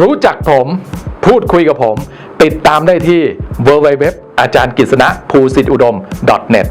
รู้จักผมพูดคุยกับผม ติดตามได้ที่ www อาจารย์กิษณะภูสิทธิอุดม .net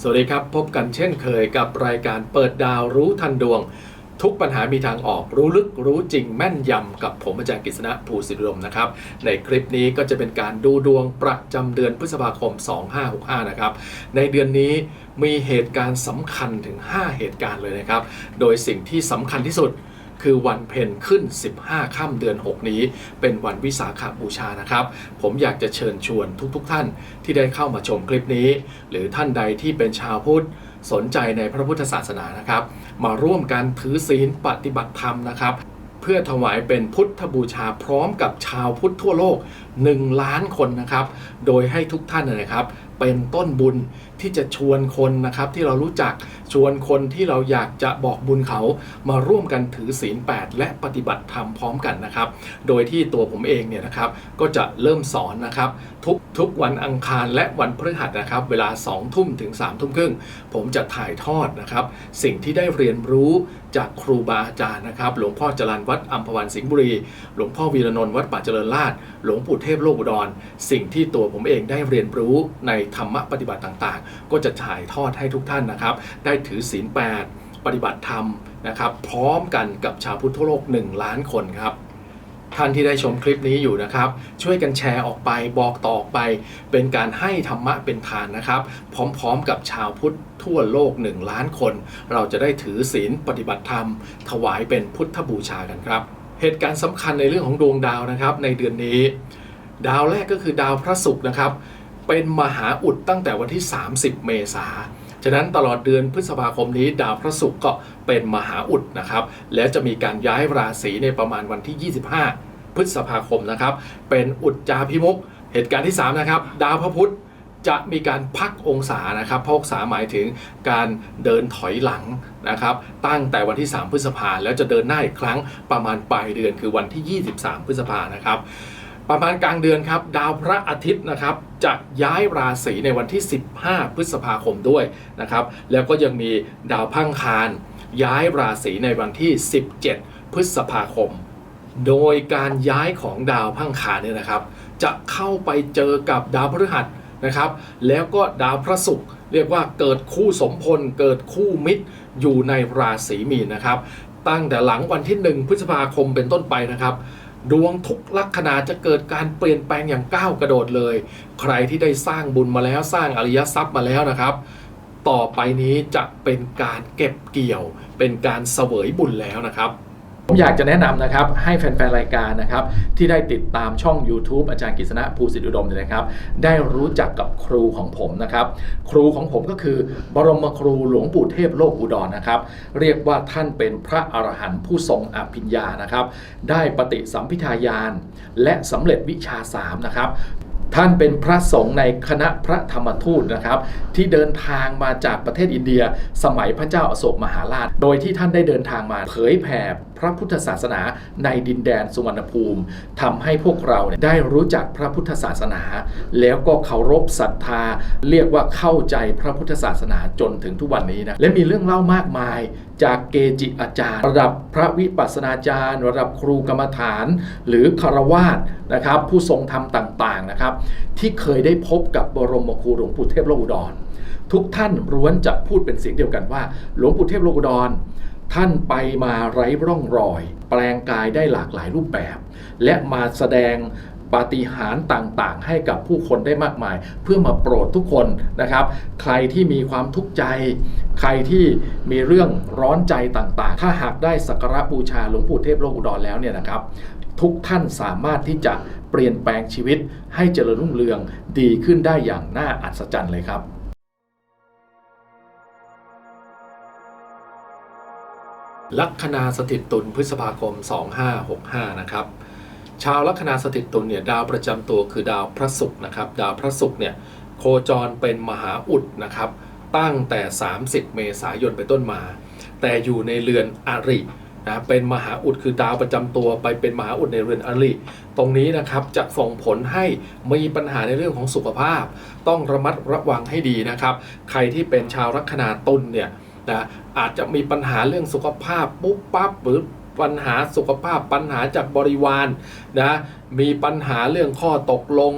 สวัสดีครับ พบกันเช่นเคยกับรายการเปิดดาวรู้ทันดวง ทุกปัญหามีทางออกรู้ลึกรู้จริงแม่นยำกับผมอาจารย์กฤษณะภูสิริรมนะครับ ในคลิปนี้ก็จะเป็นการดูดวงประจำเดือนพฤษภาคม 2565 นะครับ ในเดือนนี้มีเหตุการณ์สำคัญถึง 5 เหตุการณ์เลยนะครับ โดยสิ่งที่สำคัญที่สุดคือวันเพ็ญขึ้น 15 ค่ำเดือน 6 นี้ เป็นวันวิสาขบูชานะครับ ผมอยากจะเชิญชวนทุกๆทท่านที่ได้เข้ามาชมคลิปนี้ หรือท่านใดที่เป็นชาวพุทธ สนใจในพระพุทธศาสนานะครับ มาร่วมกันถือศีลปฏิบัติธรรมนะครับ เพื่อถวายเป็นพุทธบูชาพร้อมกับชาวพุทธทั่วโลก 1 ล้านคนนะครับ โดยให้ทุกท่านนะครับ เป็นต้นบุญที่จะชวนคนนะครับที่เรารู้จักชวนคนที่เราอยากจะบอกบุญเขามาร่วมกันถือศีล 8 และปฏิบัติธรรมพร้อมกันนะครับ โดยที่ตัวผมเองเนี่ยนะครับก็จะเริ่มสอนนะครับทุกทุกวันอังคารและวันพฤหัสนะครับเวลา 2 ทุ่มถึง 3 ทุ่มครึ่ง ผมจะถ่ายทอดนะครับ สิ่งที่ได้เรียนรู้จากครูบาอาจารย์นะครับหลวงพ่อจรันวัดอัมพวันสิงห์บุรี หลวงพ่อวีรนนท์วัดป่าเจริญราษฎร์หลวงปู่เทพโลกอุดร สิ่งที่ตัวผมเองได้เรียนรู้ในธรรมะปฏิบัติต่างๆ ก็จะถ่ายทอดให้ทุกท่านนะครับ ได้ถือศีล8ปฏิบัติธรรมนะครับพร้อมกันกับชาวพุทธโลก 1 ล้านคนครับท่านที่ได้ชมคลิปนี้อยู่นะครับ ช่วยกันแชร์ออกไปบอกต่อออกไป เป็นการให้ธรรมะเป็นทานนะครับ พร้อมๆกับชาวพุทธทั่วโลก1ล้านคน เราจะได้ถือศีลปฏิบัติธรรม ถวายเป็นพุทธบูชากันครับ เหตุการณ์สำคัญในเรื่องของดวงดาวนะครับ ในเดือนนี้ ดาวแรกก็คือดาวพระศุกร์นะครับ เป็นมหาอุดตั้งแต่วันที่ 30 เมษาฉะนั้นตลอดเดือนพฤษภาคมนี้ดาวพระศุกร์ก็เป็นมหาอุดนะครับ แล้วจะมีการย้ายราศีในประมาณวันที่ 25 พฤษภาคมนะครับ เป็นอุดจาพิมุกเหตุการณ์ที่ 3 นะครับ ดาวพระพุธจะมีการพักองศานะครับพักองศาหมายถึงการเดินถอยหลังนะครับ ตั้งแต่วันที่ 3 พฤษภาแล้วจะเดินหน้าอีกครั้งประมาณปลายเดือนคือวันที่ 23 พฤษภานะครับ ประมาณกลางเดือนครับ ดาวพระอาทิตย์นะครับจะย้ายราศีในวันที่ 15 พฤษภาคมด้วยนะครับ แล้วก็ยังมีดาวพังคาร ย้ายราศีในวันที่ 17 พฤษภาคม โดยการย้ายของดาวพังคารเนี่ยนะครับ จะเข้าไปเจอกับดาวพฤหัสนะครับ แล้วก็ดาวพระศุกร์เรียกว่าเกิดคู่สมพล เกิดคู่มิตรอยู่ในราศีมีนนะครับ ตั้งแต่หลังวันที่ 1 พฤษภาคมเป็นต้นไปนะครับ ดวงทุกลัคนาจะเกิดการเปลี่ยนแปลงอย่างก้าวกระโดดเลย ใครที่ได้สร้างบุญมาแล้วสร้างอริยทรัพย์มาแล้วนะครับ ต่อไปนี้จะเป็นการเก็บเกี่ยว เป็นการเสวยบุญแล้วนะครับ ผมอยากจะแนะนำนะครับให้แฟนๆ รายการนะครับที่ได้ติดตามช่อง YouTube อาจารย์กฤษณะภูสิทธิอุดมเนี่ยนะครับ ได้รู้จักกับครูของผมนะครับ ครูของผมก็คือบรมครูหลวงปู่เทพโลกอุดรนะครับ เรียกว่าท่านเป็นพระอรหันต์ผู้ทรงอภิญญานะครับ ได้ปฏิสัมพิทายาน และสำเร็จวิชาสามนะครับท่านเป็นพระสงฆ์ในคณะพระธรรมทูตนะครับ ที่เดินทางมาจากประเทศอินเดีย สมัยพระเจ้าอโศกมหาราช โดยที่ท่านได้เดินทางมาเผยแผ่ พระพุทธศาสนาในดินแดนสุวรรณภูมิทำให้พวกเราเได้รู้จักพระพุทธศาสนา แล้วก็เคารพศรัทธา เรียกว่าเข้าใจพระพุทธศาสนาจนถึงทุกวันนี้นะและมีเรื่องเล่ามากมายจากเกจิอาจารย์ ระดับพระวิปัสสนาจารย์ ระดับครูกรรมฐาน หรือคารวาสนะครับ ผู้ทรงธรรมต่างๆนะครับ ที่เคยได้พบกับบรมครูหลวงปู่เทพโลกอุดรทุกท่านล้วนจะพูดเป็นเสียงเดียวกันว่า หลวงปู่เทพโลกอุดร ท่านไปมาไร้ร่องรอย แปลงกายได้หลากหลายรูปแบบ และมาแสดงปาฏิหาริย์ต่างๆ ให้กับผู้คนได้มากมาย เพื่อมาโปรดทุกคนนะครับ ใครที่มีความทุกข์ใจ ใครที่มีเรื่องร้อนใจต่างๆ ถ้าหากได้สักการะบูชาหลวงปู่เทพโลกอุดรแล้วเนี่ยนะครับ ทุกท่านสามารถที่จะเปลี่ยนแปลงชีวิตให้เจริญรุ่งเรืองดีขึ้นได้อย่างน่าอัศจรรย์เลยครับ ลัคนาสถิตตุลพฤษภาคม 2565 นะครับ ชาวลัคนาสถิตตุลเนี่ยดาวประจำตัวคือดาวพระศุกร์นะครับ ดาวพระศุกร์เนี่ยโคจรเป็นมหาอุดนะครับ ตั้งแต่ 30 เมษายนเป็นต้นมา แต่อยู่ในเรือนอรินะเป็นมหาอุดคือดาวประจำตัวไปเป็นมหาอุดในเรือนอริตรงนี้นะครับจะส่งผลให้มีปัญหาในเรื่องของสุขภาพ ต้องระมัดระวังให้ดีนะครับ ใครที่เป็นชาวลัคนาตุลเนี่ย นะอาจจะมีปัญหาเรื่องสุขภาพปุ๊บปั๊บหรือปัญหาสุขภาพปัญหาจากบริวารนะมีปัญหาเรื่องข้อตกลง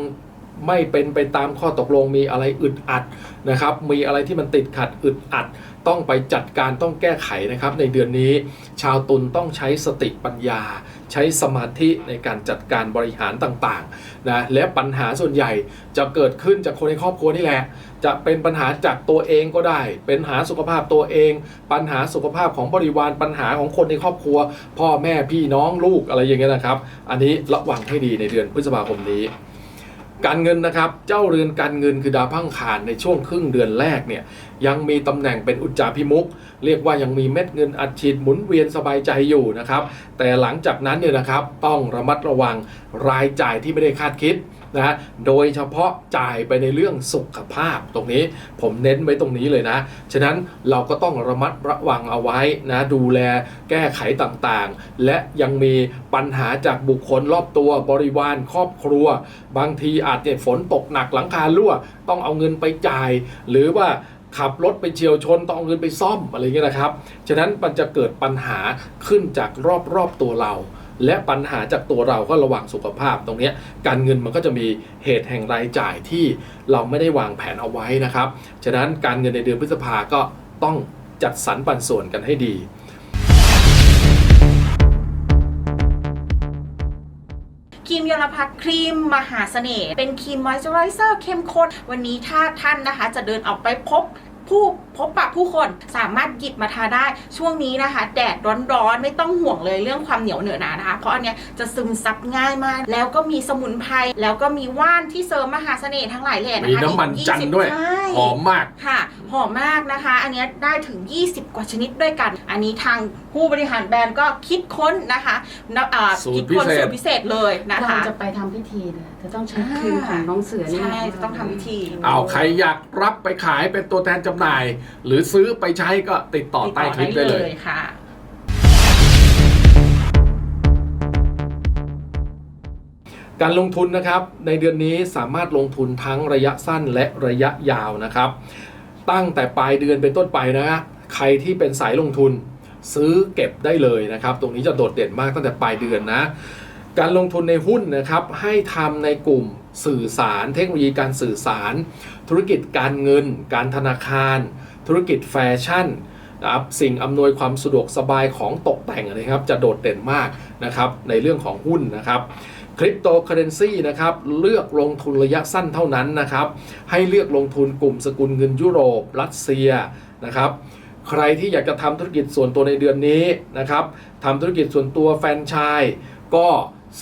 ไม่เป็นไปตามข้อตกลงมีอะไรอึดอัดนะครับ มีอะไรที่มันติดขัดอึดอัด ต้องไปจัดการต้องแก้ไขนะครับ ในเดือนนี้ ชาวตุลต้องใช้สติปัญญา ใช้สมาธิในการจัดการบริหารต่างๆนะและปัญหาส่วนใหญ่จะเกิดขึ้นจากคนในครอบครัวนี่แหละ จะเป็นปัญหาจากตัวเองก็ได้ เป็นปัญหาสุขภาพตัวเอง ปัญหาสุขภาพของบริวารปัญหาของคนในครอบครัว พ่อแม่พี่น้องลูกอะไรอย่างเงี้ยนะครับ อันนี้ระวังให้ดีในเดือนพฤษภาคมนี้ การเงินนะครับ เจ้าเรือนการเงินคือดาวพังคานในช่วงครึ่งเดือนแรกเนี่ยยังมีตำแหน่งเป็นอุจจาพิมุก เรียกว่ายังมีเม็ดเงินอัดฉีดหมุนเวียนสบายใจอยู่นะครับ แต่หลังจากนั้นเนี่ยนะครับต้องระมัดระวังรายจ่ายที่ไม่ได้คาดคิด นะฮะโดยเฉพาะจ่ายไปในเรื่องสุขภาพตรงนี้ผมเน้นไว้ตรงนี้เลยนะ ฉะนั้นเราก็ต้องระมัดระวังเอาไว้นะดูแลแก้ไขต่างๆ และยังมีปัญหาจากบุคคลรอบตัวบริวารครอบครัว บางทีอาจจะฝนตกหนักหลังคารั่ว ต้องเอาเงินไปจ่าย หรือว่าขับรถไปเฉียวชนต้องเอาเงินไปซ่อมอะไรเงี้ยนะครับ ฉะนั้นมันจะเกิดปัญหาขึ้นจากรอบๆตัวเรา และปัญหาจากตัวเราก็ระวังสุขภาพตรงนี้การเงินมันก็จะมีเหตุแห่งรายจ่ายที่เราไม่ได้วางแผนเอาไว้นะครับ ฉะนั้นการเงินในเดือนพฤษภาก็ต้องจัดสรรปันส่วนกันให้ดีครีมยลพัทครีมมหาเสน่ห์เป็นครีมมอยส์เจอไรเซอร์เข้มข้นวันนี้ถ้าท่านนะคะ จะเดินออกไปพบ ผู้พบปะผู้คนสามารถหยิบมาทาได้ช่วงนี้นะคะ แดดร้อนๆ ไม่ต้องห่วงเลยเรื่องความเหนียวเหนอะหนานะคะ เพราะอันเนี้ยจะซึมซับง่ายมาก แล้วก็มีสมุนไพรแล้วก็มีว่านที่เสริมมหาเสน่ห์ทั้งหลายแหล่นะคะมีน้ำมันจันทร์ด้วยใช่หอมมากค่ะ หอมมากนะคะ อันเนี้ยได้ถึง 20 กว่าชนิดด้วยกัน อันนี้ทางผู้บริหารแบรนด์ก็คิดค้นนะคะนะอ่าสูตรคิดค้นพิเศษสูตรพิเศษเลยนะก่อคะนจะไปทำพิธีเนี่ยจะต้องใช้ครีมของน้องเสือนี่ใช่นจะต้องทำพิธีเอาใครอยากรับไปขายเป็นตัวแทนจำหน่ายหรือซื้อไปใช้ก็ติดต่อใต้คลิปได้เลย ค่ะการลงทุนนะครับในเดือนนี้สามารถลงทุนทั้งระยะสั้นและระยะยาวนะครับ ตั้งแต่ปลายเดือนเป็นต้นไปนะใครที่เป็นสายลงทุนซื้อเก็บได้เลยนะครับ ตรงนี้จะโดดเด่นมากตั้งแต่ปลายเดือนนะ การลงทุนในหุ้นนะครับให้ทำในกลุ่มสื่อสาร เทคโนโลยีการสื่อสาร ธุรกิจการเงิน การธนาคาร ธุรกิจแฟชั่นนะครับสิ่งอำนวยความสะดวกสบายของตกแต่งนะครับจะโดดเด่นมากนะครับในเรื่องของหุ้นนะครับคริปโตเคอเรนซีนะครับเลือกลงทุนระยะสั้นเท่านั้นนะครับให้เลือกลงทุนกลุ่มสกุลเงินยุโรป รัสเซียนะครับใครที่อยากจะทำธุรกิจส่วนตัวในเดือนนี้นะครับทำธุรกิจส่วนตัวแฟนชส์ก็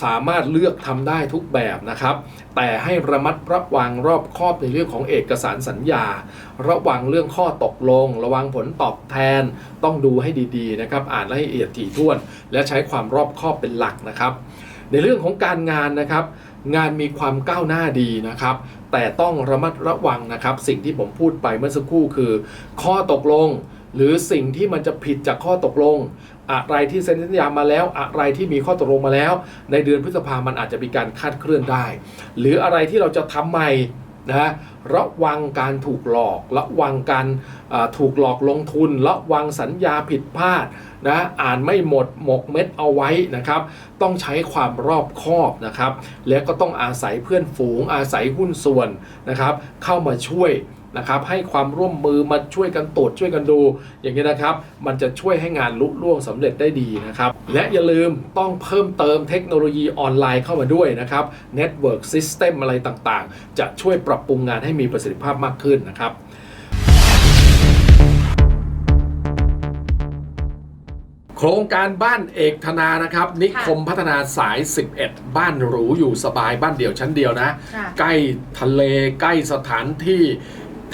สามารถเลือกทำได้ทุกแบบนะครับ แต่ให้ระมัดระวังรอบคอบในเรื่องของเอกสารสัญญา ระวังเรื่องข้อตกลง ระวังผลตอบแทน ต้องดูให้ดีๆนะครับ อ่านให้ละเอียดถี่ถ้วน และใช้ความรอบคอบเป็นหลักนะครับ ในเรื่องของการงานนะครับ งานมีความก้าวหน้าดีนะครับ แต่ต้องระมัดระวังนะครับ สิ่งที่ผมพูดไปเมื่อสักครู่คือ ข้อตกลง หรือสิ่งที่มันจะผิดจากข้อตกลง อะไรที่เซ็นสัญญามาแล้ว อะไรที่มีข้อตกลงมาแล้ว ในเดือนพฤษภามันอาจจะมีการคาดเคลื่อนได้ หรืออะไรที่เราจะทำใหม่นะระวังการถูกหลอก ระวังการถูกหลอกลงทุน ระวังสัญญาผิดพลาดนะอ่านไม่หมดหมกเม็ดเอาไว้นะครับ ต้องใช้ความรอบคอบนะครับ และก็ต้องอาศัยเพื่อนฝูงอาศัยหุ้นส่วนนะครับ เข้ามาช่วย นะครับให้ความร่วมมือมาช่วยกันตรวจช่วยกันดู อย่างนี้นะครับ มันจะช่วยให้งานลุล่วงสำเร็จได้ดีนะครับ และอย่าลืมต้องเพิ่มเติมเทคโนโลยีออนไลน์เข้ามาด้วยนะครับ Network System อะไรต่างๆ จะช่วยปรับปรุงงานให้มีประสิทธิภาพมากขึ้นนะครับโครงการบ้านเอกธนานะครับ นิคมพัฒนาสาย 11 บ้านหรูอยู่สบายบ้านเดี่ยวชั้นเดียวนะค่ะใกล้ทะเลใกล้สถานที่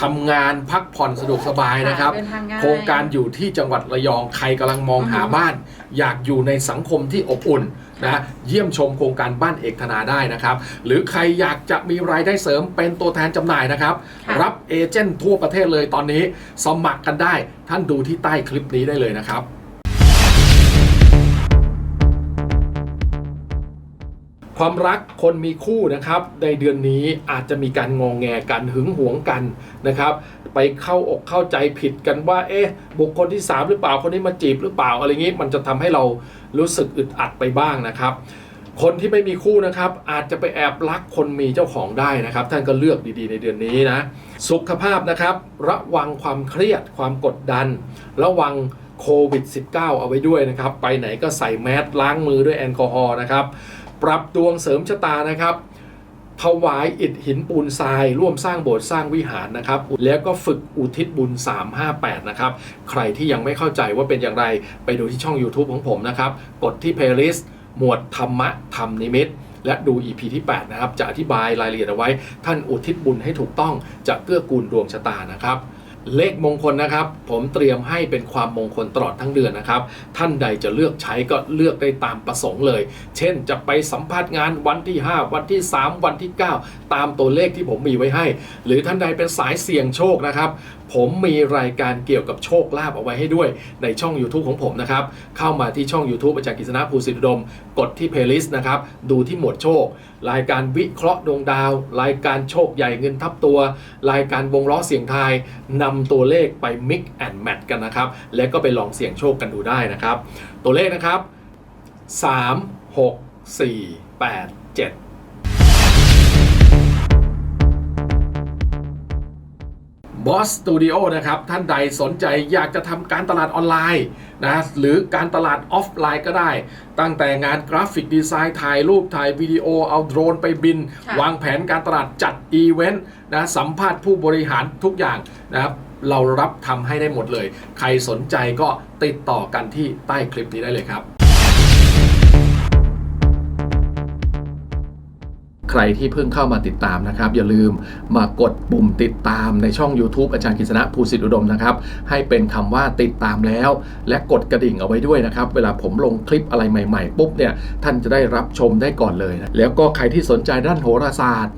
ทำงานพักผ่อนสะดวกสบายนะครับ เดินทางง่าย โครงการอยู่ที่จังหวัดระยองใครกำลังมองหาอือฮึบ้าน อยากอยู่ในสังคมที่อบอุ่นนะเยี่ยมชมโครงการบ้านเอกธนาได้นะครับ หรือใครอยากจะมีรายได้เสริมเป็นตัวแทนจำหน่ายนะครับ ค่ะ รับเอเจนต์ทั่วประเทศเลยตอนนี้ สมัครกันได้ท่านดูที่ใต้คลิปนี้ได้เลยนะครับ ความรักคนมีคู่นะครับ ในเดือนนี้อาจจะมีการงองแงกันหึงหวงกันนะครับ ไปเข้าอกเข้าใจผิดกันว่า เอ๊ะ บุคคลที่ 3 หรือเปล่าคนนี้มาจีบหรือเปล่าอะไรงี้ มันจะทำให้เรารู้สึกอึดอัดไปบ้างนะครับ คนที่ไม่มีคู่นะครับ อาจจะไปแอบรักคนมีเจ้าของได้นะครับ ท่านก็เลือกดีๆ ในเดือนนี้นะสุขภาพนะครับ ระวังความเครียดความกดดัน ระวังโควิด -19 เอาไว้ด้วยนะครับ ไปไหนก็ใส่แมสล้างมือด้วยแอลกอฮอล์นะครับ ปรับดวงเสริมชะตานะครับถวายอิฐหินปูนทราย ร่วมสร้างโบสถ์สร้างวิหารนะครับ แล้วก็ฝึกอุทิศบุญ 358 นะครับ ใครที่ยังไม่เข้าใจว่าเป็นอย่างไรไปดูที่ช่อง YouTube ของผมนะครับ กดที่ playlist หมวดธรรมะธรรมนิมิตและดู EP ที่ 8 นะครับ จะอธิบายรายละเอียดเอาไว้ ท่านอุทิศบุญให้ถูกต้องจะเกื้อกูลดวงชะตานะครับ เลขมงคลนะครับ ผมเตรียมให้เป็นความมงคลตลอดทั้งเดือนนะครับ ท่านใดจะเลือกใช้ก็เลือกได้ตามประสงค์เลย เช่นจะไปสัมภาษณ์งานวันที่ 5 วันที่ 3 วันที่ 9 ตามตัวเลขที่ผมมีไว้ให้ หรือท่านใดเป็นสายเสี่ยงโชคนะครับผมมีรายการเกี่ยวกับโชคลาภเอาไว้ให้ด้วยในช่อง YouTube ของผมนะครับ เข้ามาที่ช่อง YouTube อาจารย์กฤษณะภูสิทธิอุดม กดที่ playlist นะครับ ดูที่หมวดโชค รายการวิเคราะห์ดวงดาว รายการโชคใหญ่เงินทับตัว รายการวงล้อเสียงทายนำตัวเลขไป mix and match กันนะครับ แล้วก็ไปลองเสี่ยงโชคกันดูได้นะครับ ตัวเลขนะครับ 3 6 4 8 7 บอสสตูดิโอนะครับ ท่านใดสนใจอยากจะทำการตลาดออนไลน์นะหรือการตลาดออฟไลน์ก็ได้ ตั้งแต่งานกราฟิกดีไซน์ถ่ายรูปถ่ายวิดีโอเอาโดรนไปบินค่ะวางแผนการตลาดจัดอีเวนต์นะสัมภาษณ์ผู้บริหารทุกอย่างนะครับเรารับทำให้ได้หมดเลย ใครสนใจก็ติดต่อกันที่ใต้คลิปนี้ได้เลยครับ ใครที่เพิ่งเข้ามาติดตามนะครับ อย่าลืมมากดปุ่มติดตามในช่อง YouTube อาจารย์กิษณะภูสิทธิอุดมนะครับ ให้เป็นคำว่าติดตามแล้ว และกดกระดิ่งเอาไว้ด้วยนะครับ เวลาผมลงคลิปอะไรใหม่ๆ ปุ๊บเนี่ยท่านจะได้รับชมได้ก่อนเลยนะแล้วก็ใครที่สนใจด้านโหราศาสตร์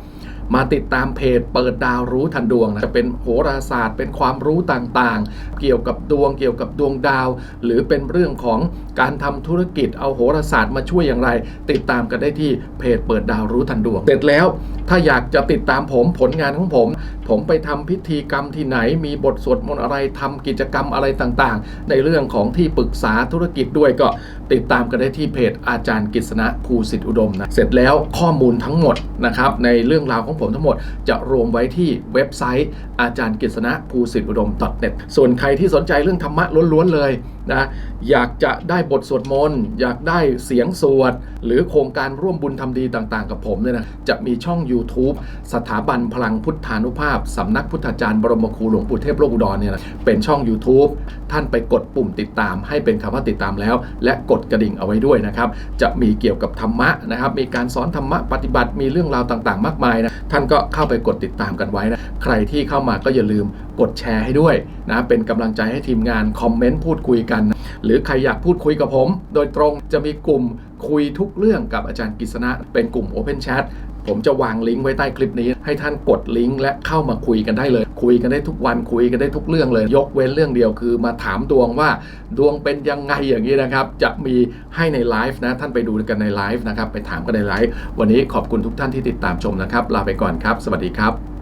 มาติดตามเพจเปิดดาวรู้ทันดวงนะจะเป็นโหราศาสตร์ เป็นความรู้ต่างๆ เกี่ยวกับดวงเกี่ยวกับดวงดาว หรือเป็นเรื่องของการทำธุรกิจเอาโหราศาสตร์มาช่วยอย่างไร ติดตามกันได้ที่เพจเปิดดาวรู้ทันดวง เสร็จแล้ว ถ้าอยากจะติดตามผมผลงานของผม ผมไปทำพิธีกรรมที่ไหน มีบทสวดมนต์อะไรทำกิจกรรมอะไรต่างๆ ในเรื่องของที่ปรึกษาธุรกิจด้วยก็ ติดตามกันได้ที่เพจอาจารย์กฤษณะภูสิทธิอุดมนะ เสร็จแล้วข้อมูลทั้งหมดนะครับในเรื่องราวของผมทั้งหมดจะรวมไว้ที่เว็บไซต์อาจารย์กฤษณะภูสิทธิอุดม .net ส่วนใครที่สนใจเรื่องธรรมะล้วนๆเลย นะอยากจะได้บทสวดมนต์อยากได้เสียงสวด หรือโครงการร่วมบุญทำดีต่างๆ กับผมเนี่ยนะจะมีช่อง YouTube สถาบันพลังพุทธานุภาพสำนักพุทธาจารย์บรมครูหลวงปู่เทพโลกอุดรเนี่ยนะเป็นช่อง YouTube ท่านไปกดปุ่มติดตาม ให้เป็นคำว่าติดตามแล้ว และกดกระดิ่งเอาไว้ด้วยนะครับ จะมีเกี่ยวกับธรรมะนะครับมีการสอนธรรมะปฏิบัติมีเรื่องราวต่างๆ มากมายนะท่านก็เข้าไปกดติดตามกันไว้นะใครที่เข้ามาก็อย่าลืมกดแชร์ให้ด้วยนะเป็นกำลังใจให้ทีมงานคอมเมนต์พูดคุยกันน หรือใครอยากพูดคุยกับผม โดยตรงจะมีกลุ่มคุยทุกเรื่องกับอาจารย์กฤษณะ เป็นกลุ่ม Open Chat ผมจะวางลิงก์ไว้ใต้คลิปนี้ ให้ท่านกดลิงก์และเข้ามาคุยกันได้เลย คุยกันได้ทุกวันคุยกันได้ทุกเรื่องเลย ยกเว้นเรื่องเดียวคือมาถามดวงว่า ดวงเป็นยังไงอย่างนี้นะครับ จะมีให้ในไลฟ์นะ ท่านไปดูกันในไลฟ์นะครับ ไปถามกันในไลฟ์วันนี้ขอบคุณทุกท่านที่ติดตามชมนะครับ ลาไปก่อนครับ สวัสดีครับ